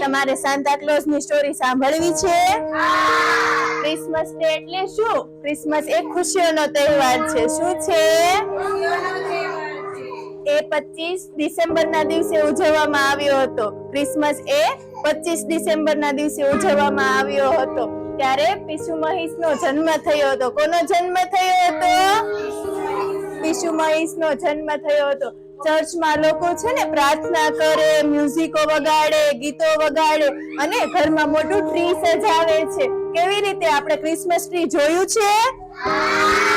તમારે Santa ક્લોઝની story સાંભળવી છે? ક્રિસમસ ડે એટલે શું? ક્રિસમસ એ ખુશીઓનો તહેવાર છે. શું છે? એ 25 ડિસેમ્બર ના દિવસે ઉજવવામાં આવ્યો હતો. ક્રિસમસ એ 25 ડિસેમ્બર ના દિવસે ઉજવવામાં આવ્યો હતો. ત્યારે પીસુ મહિષ નો જન્મ થયો હતો. કોનો જન્મ થયો હતો? પિસુ મહિષ નો જન્મ થયો હતો. ચર્ચમાં લોકો છે ને પ્રાર્થના કરે, મ્યુઝિકો વગાડે, ગીતો વગાડે અને ઘરમાં મોટું ટ્રી સજાવે છે. કેવી રીતે આપણે ક્રિસમસ ટ્રી જોયું છે?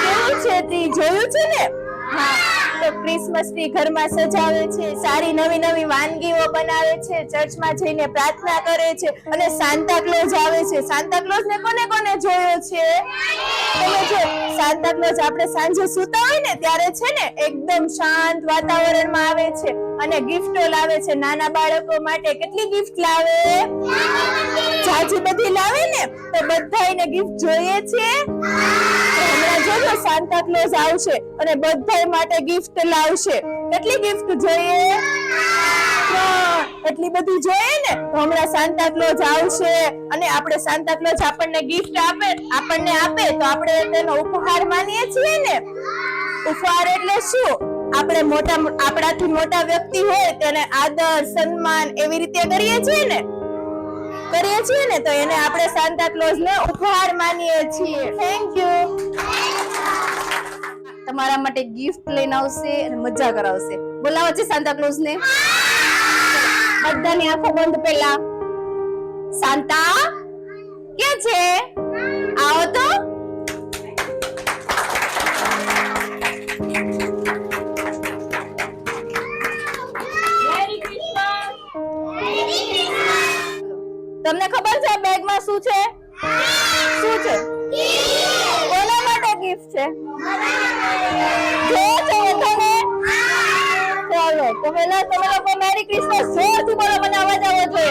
કેવું છે ટ્રી જોયું છે ને? હા, તો ક્રિસમસ ટ્રી ઘરમાં સજાવે છે, સારી નવી નવી વાનગીઓ બનાવે છે, ચર્ચમાં જઈને પ્રાર્થના કરે છે અને સાન્તા ક્લોઝ આવે છે. સાન્તા ક્લોઝ ને કોને કોને જોયો છે? ક્લોઝ આપણે સાંજે સૂતા હોય ને ત્યારે છે ને એકદમ શાંત વાતાવરણમાં આવે છે અને ગિફ્ટો લાવે છે. નાના બાળકો માટે કેટલી ગિફ્ટ લાવે? જાજી બધી લાવે ને તો બધાયને ગિફ્ટ જોઈએ છે? હમણાં જોજો સાંતા ક્લોઝ આવશે અને બધાય માટે ગિફ્ટ લાવશે. કેટલી ગિફ્ટ જોઈએ. એટલી બધી જોઈએ ને, તો હમણાં સાન્તા ક્લોઝ આવશે અને આપણે સાન્તા ક્લોઝ આપણને ગિફ્ટ આપે, આપણને આપે, તો આપણે તેનો ઉપહાર માનીએ છીએ ને. ઉપહાર એટલે શું? આપણે મોટા, આપણાથી મોટા વ્યક્તિ હોય, તેને આદર, સન્માન એવી રીતે કરીએ છીએ ને. કરીએ છીએ ને, તો એને આપણે સાન્તા ક્લોઝ ને ઉપહાર માનીએ છીએ. થેન્ક યુ તમારા માટે ગિફ્ટ લઈને આવશે અને મજા કરાવશે. બોલાવો છે સાન્તા ક્લોઝ ને. બધાની આંખો બંધ પેલા. સાંતા કે છે? આવો તો. તમને ખબર છે બેગમાં શું છે? શું છે? કોના માટે ગિફ્ટ છે? જો છો બધાને. ચાલો, તો પહેલા તમે Merry Christmas sa mga mga mga mga mga